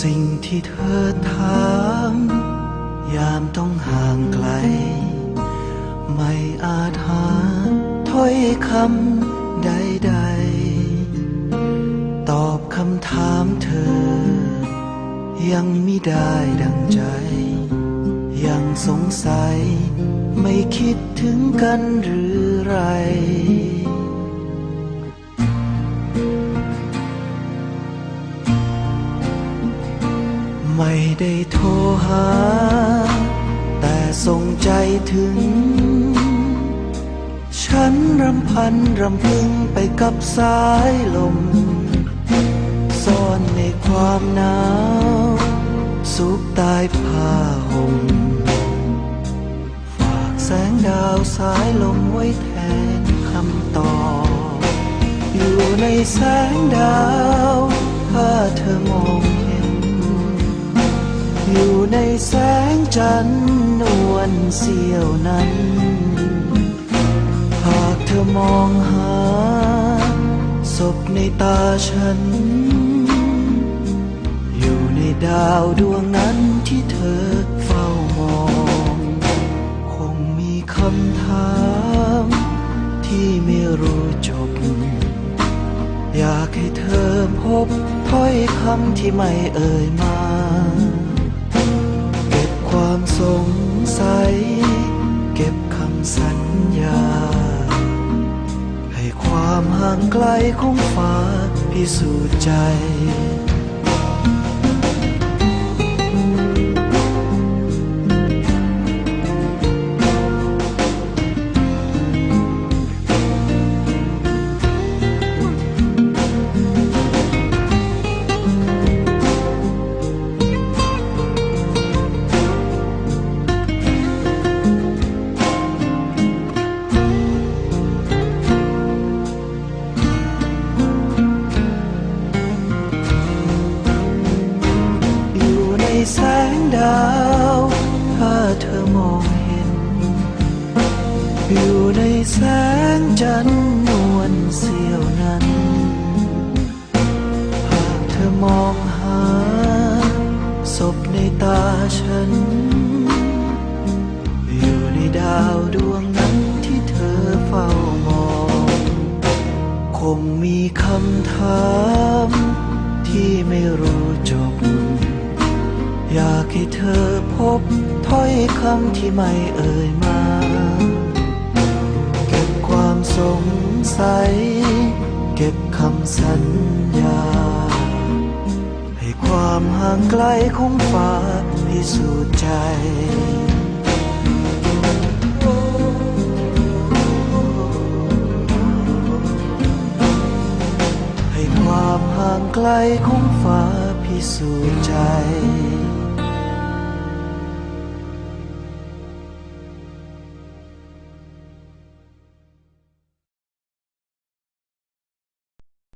สิ่งที่เธอถามยามต้องห่างไกล ไม่อาจหาถ้อยคำใดๆ ตอบคำถามเธอ ยังไม่ได้ดังใจ ยังสงสัยไม่คิดถึงกันหรือไร ไม่ได้โทรหา แต่ส่งใจถึง ฉันรำพันรำพึงไปกับสายลม ซ่อนในความหนาว สุขใต้ผ้าห่มฝากแสงดาวสายลมไว้แทนคำตอบอยู่ในแสงดาว ถ้าเธอมอง ในแสงจันทร์นวลเสียวนั้น หากเธอมองหาศพในตาฉัน อยู่ในดาวดวงนั้นที่เธอเฝ้ามอง คงมีคำถามที่ไม่รู้จบ อยากให้เธอพบถ้อยคำที่ไม่เอ่ยมา สงสัย เก็บคำสัญญา ให้ความห่างไกลของฟ้าพิสูจน์ใจ แสงจันทร์นวลเสียวนั้น หากเธอมองหาศพในตาฉัน อยู่ในดาวดวงนั้นที่เธอเฝ้ามอง คงมีคำถามที่ไม่รู้จบ อยากให้เธอพบถ้อยคำที่ไม่เอ่ยมา งสัย เก็บคำสัญญา ให้ความห่างไกลของฟ้าพิสูจน์ใจให้ความห่างไกลของฟ้าพิสูจน์ใจ